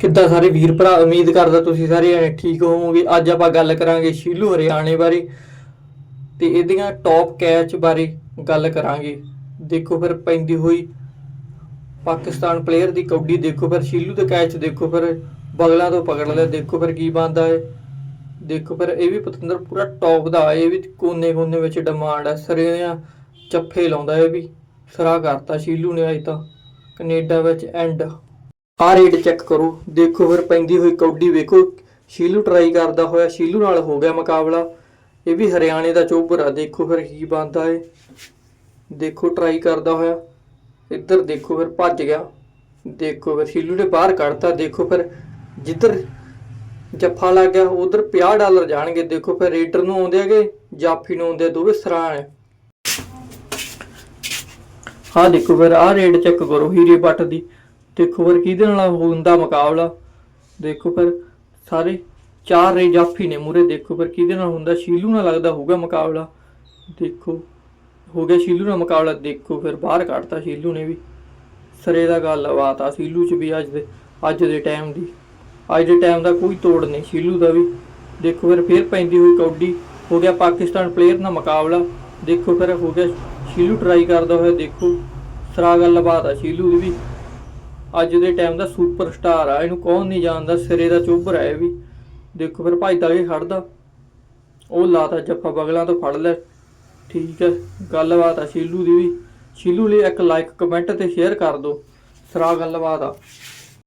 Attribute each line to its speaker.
Speaker 1: ਕਿੱਦਾਂ ਸਾਰੇ ਵੀਰ ਭਰਾ, ਉਮੀਦ ਕਰਦਾ ਤੁਸੀਂ ਸਾਰੇ ਜਣੇ ਠੀਕ ਹੋਵੋਗੇ। ਅੱਜ ਆਪਾਂ ਗੱਲ ਕਰਾਂਗੇ ਸ਼ੀਲੂ ਹਰਿਆਣੇ ਬਾਰੇ ਤੇ ਇਹਦੀਆਂ ਟੌਪ ਕੈਚ ਬਾਰੇ ਗੱਲ ਕਰਾਂਗੇ। ਦੇਖੋ ਫਿਰ ਪੈਂਦੀ ਹੋਈ ਪਾਕਿਸਤਾਨ ਪਲੇਅਰ ਦੀ ਕੌਡੀ ਦੇਖੋ ਫਿਰ ਸ਼ੀਲੂ ਦੇ ਕੈਚ ਦੇਖੋ ਫਿਰ ਬਗਲਾਂ ਤੋਂ ਪਕੜ ਲਿਆ, ਦੇਖੋ ਫਿਰ ਕੀ ਬੰਦਾ ਹੈ। ਦੇਖੋ ਫਿਰ ਇਹ ਵੀ ਪਤੰਦਰ ਪੂਰਾ ਟੌਪ ਦਾ, ਇਹ ਵੀ ਕੋਨੇ ਕੋਨੇ ਵਿੱਚ ਡਿਮਾਂਡ ਹੈ, ਸਰਿਆਂ ਚੱਫੇ ਲਾਉਂਦਾ ਇਹ ਵੀ। ਸਰਾ ਕਰਤਾ ਸ਼ੀਲੂ ਨੇ ਅੱਜ ਤਾਂ, ਕੈਨੇਡਾ ਵਿੱਚ ਐਂਡ ਆ ਰੇਟ ਚੈੱਕ ਕਰੋ। ਦੇਖੋ ਫਿਰ ਪੈਂਦੀ ਹੋਈ ਕੌਡੀ ਵੇਖੋ। ਸ਼ੀਲੂ ਟਰਾਈ ਕਰਦਾ ਹੋਇਆ ਸ਼ੀਲੂ ਨਾਲ ਹੋ ਗਿਆ ਮੁਕਾਬਲਾ। ਇਹ ਵੀ ਹਰਿਆਣੇ ਦਾ ਚੋਬਰ ਆ। ਦੇਖੋ ਫਿਰ ਕੀ ਬੰਦਾ ਏ ਦੇਖੋ ਟਰਾਈ ਕਰਦਾ ਹੋਇਆ। ਇੱਧਰ ਦੇਖੋ ਫਿਰ ਭੱਜ ਗਿਆ। ਦੇਖੋ ਫਿਰ ਸ਼ੀਲੂ ਨੇ ਬਾਹਰ ਕੱਢਤਾ। ਦੇਖੋ ਫਿਰ ਜਿੱਧਰ ਜੱਫਾ ਲੱਗ ਗਿਆ ਉਧਰ 50 ਡਾਲਰ ਜਾਣਗੇ। ਦੇਖੋ ਫਿਰ ਰੇਡਰ ਨੂੰ ਆਉਂਦੇ ਹੈਗੇ ਜਾਫੀ ਨੂੰ ਆਉਂਦੇ ਆ, ਦੋਵੇਂ ਸਰਾਂ ਹਾਂ। ਦੇਖੋ ਫਿਰ ਆਹ ਰੇਟ ਚੈੱਕ ਕਰੋ ਹੀਰੇ ਪੱਟ ਦੀ। ਦੇਖੋ ਫਿਰ ਕਿਹਦੇ ਨਾਲ ਹੁੰਦਾ ਮੁਕਾਬਲਾ? ਦੇਖੋ ਫਿਰ ਸਾਰੇ ਚਾਰ ਰੇ ਜਾਫੀ ਨੇ ਮੂਰੇ ਦੇਖੋ ਫਿਰ ਕਿਹਦੇ ਨਾਲ ਹੁੰਦਾ? ਸ਼ੀਲੂ ਨਾਲ ਲੱਗਦਾ ਹੋਊਗਾ ਮੁਕਾਬਲਾ। ਦੇਖੋ, ਹੋ ਗਿਆ ਸ਼ੀਲੂ ਨਾਲ ਮੁਕਾਬਲਾ, ਦੇਖੋ ਫਿਰ ਬਾਹਰ ਕੱਢਤਾ ਸ਼ੀਲੂ ਨੇ ਵੀ। ਸਰੇ ਦਾ ਗੱਲ ਬਾਤ ਆ ਸ਼ੀਲੂ ਚ ਵੀ ਅੱਜ ਦੇ ਅੱਜ ਦੇ ਟਾਈਮ ਦੀ। ਅੱਜ ਦੇ ਟਾਈਮ ਦਾ ਕੋਈ ਤੋੜ ਨਹੀਂ ਸ਼ੀਲੂ ਦਾ ਵੀ। ਦੇਖੋ ਫਿਰ, ਫੇਰ ਪੈਂਦੀ ਹੋਈ ਕੌਡੀ ਹੋ ਗਿਆ ਪਾਕਿਸਤਾਨ ਪਲੇਅਰ ਨਾਲ ਮੁਕਾਬਲਾ। ਦੇਖੋ ਫਿਰ, ਹੋ ਗਿਆ ਸ਼ੀਲੂ ਟਰਾਈ ਕਰਦਾ ਹੋਇਆ, ਦੇਖੋ। ਸਰਾ ਗੱਲ ਬਾਤ ਆ ਸ਼ੀਲੂ ਦੀ ਵੀ। ਅੱਜ ਦੇ ਟਾਈਮ ਦਾ ਸੁਪਰਸਟਾਰ ਆ, ਇਹਨੂੰ ਕੌਣ ਨਹੀਂ ਜਾਣਦਾ, ਸਿਰੇ ਦਾ ਚੋਬਰ ਆ ਇਹ ਵੀ। ਦੇਖੋ ਫਿਰ ਭੱਜਦਾ ਕੇ ਖੜਦਾ ਉਹ ਲਾਤਾ ਜੱਫਾ, ਬਗਲਾਂ ਤੋਂ ਫੜ ਲੈ। ਠੀਕ ਹੈ, ਗੱਲਬਾਤ ਆ ਸ਼ੀਲੂ ਦੀ ਵੀ। ਸ਼ੀਲੂ ਲਈ ਇੱਕ ਲਾਈਕ ਕਮੈਂਟ ਤੇ ਸ਼ੇਅਰ ਕਰ ਦਿਓ। ਸਰਾ ਗੱਲਬਾਤ ਆ।